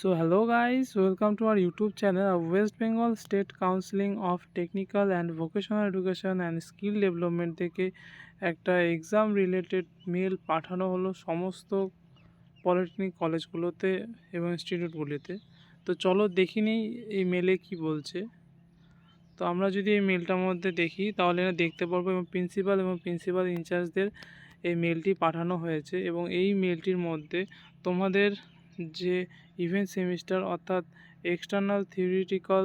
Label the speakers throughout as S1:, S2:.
S1: So hello guys, welcome to our YouTube channel West Bengal State Counseling of Technical and Vocational Education and Skill Development থেকে একটা exam related mail পাঠানো হলো সমস্ত polytechnic কলেজগুলোতে এবং ইনস্টিটিউটগুলিতে তো চলো দেখি নিই এই মেলে কি বলছে। তো আমরা যদি এই মেলটার মধ্যে দেখি তাহলে এখানে দেখতে পারব এবং প্রিন্সিপাল এবং প্রিন্সিপাল ইনচার্জদের এই মেলটি পাঠানো হয়েছে এবং এই মেলটির মধ্যে তোমাদের যে ইভেন্ট সেমিস্টার অর্থাৎ এক্সটার্নাল থিওরিটিক্যাল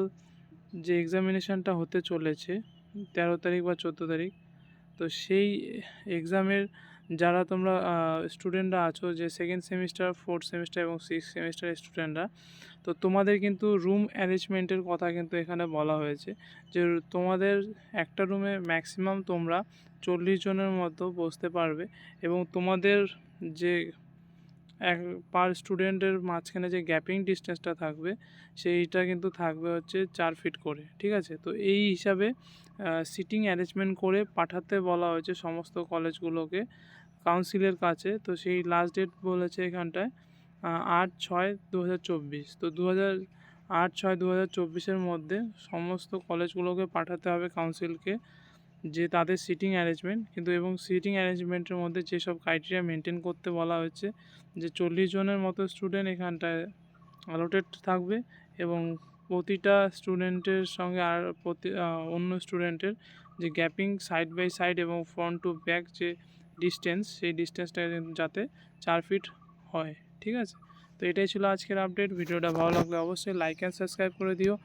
S1: যে এক্সামিনেশানটা হতে চলেছে, তেরো তারিখ বা চোদ্দ তারিখ, তো সেই এক্সামের যারা তোমরা স্টুডেন্টরা আছো যে সেকেন্ড সেমিস্টার, ফোর্থ সেমিস্টার এবং সিক্স সেমিস্টার স্টুডেন্টরা, তো তোমাদের কিন্তু রুম অ্যারেঞ্জমেন্টের কথা কিন্তু এখানে বলা হয়েছে যে তোমাদের একটা রুমে ম্যাক্সিমাম তোমরা চল্লিশ জনের মতো বসতে পারবে এবং তোমাদের যে এক পার স্টুডেন্টের মাঝখানে যে গ্যাপিং ডিস্টেন্সটা থাকবে, সেইটা কিন্তু থাকবে হচ্ছে চার ফিট করে, ঠিক আছে? তো এই হিসাবে সিটিং অ্যারেঞ্জমেন্ট করে পাঠাতে বলা হয়েছে সমস্ত কলেজগুলোকে কাউন্সিলের কাছে। তো সেই লাস্ট ডেট বলেছে এখানটায় আট ছয় দু চব্বিশ। তো দু হাজার আট ছয় দু হাজার চব্বিশের মধ্যে সমস্ত কলেজগুলোকে পাঠাতে হবে কাউন্সিলকে যে তাদের সিটিং অ্যারেঞ্জমেন্ট কিন্তু এবং সিটিং অ্যারেঞ্জমেন্টের মধ্যে যেসব ক্রাইটেরিয়া মেনটেন করতে বলা হয়েছে যে চল্লিশ জনের মতো স্টুডেন্ট এখানটায় অ্যালোটেড থাকবে এবং প্রতিটা স্টুডেন্টের সঙ্গে আর প্রতি অন্য স্টুডেন্টের যে গ্যাপিং সাইড বাই সাইড এবং ফ্রন্ট টু ব্যাক যে ডিস্টেন্স, সেই ডিস্টেন্সটা যাতে চার ফিট হয়, ঠিক আছে? তো এটাই ছিল আজকের আপডেট। ভিডিওটা ভালো লাগলে অবশ্যই লাইক অ্যান্ড সাবস্ক্রাইব করে দিও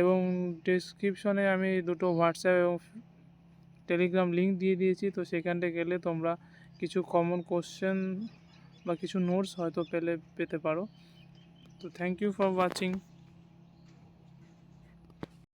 S1: এবং ডিসক্রিপশনে আমি দুটো হোয়াটসঅ্যাপ এবং টেলিগ্রাম লিঙ্ক দিয়ে দিয়েছি, তো সেখানটা গেলে তোমরা কিছু কমন কোশ্চেন বা কিছু নোটস হয়তো পেলে, পেতে পারো। তো থ্যাংক ইউ ফর ওয়াচিং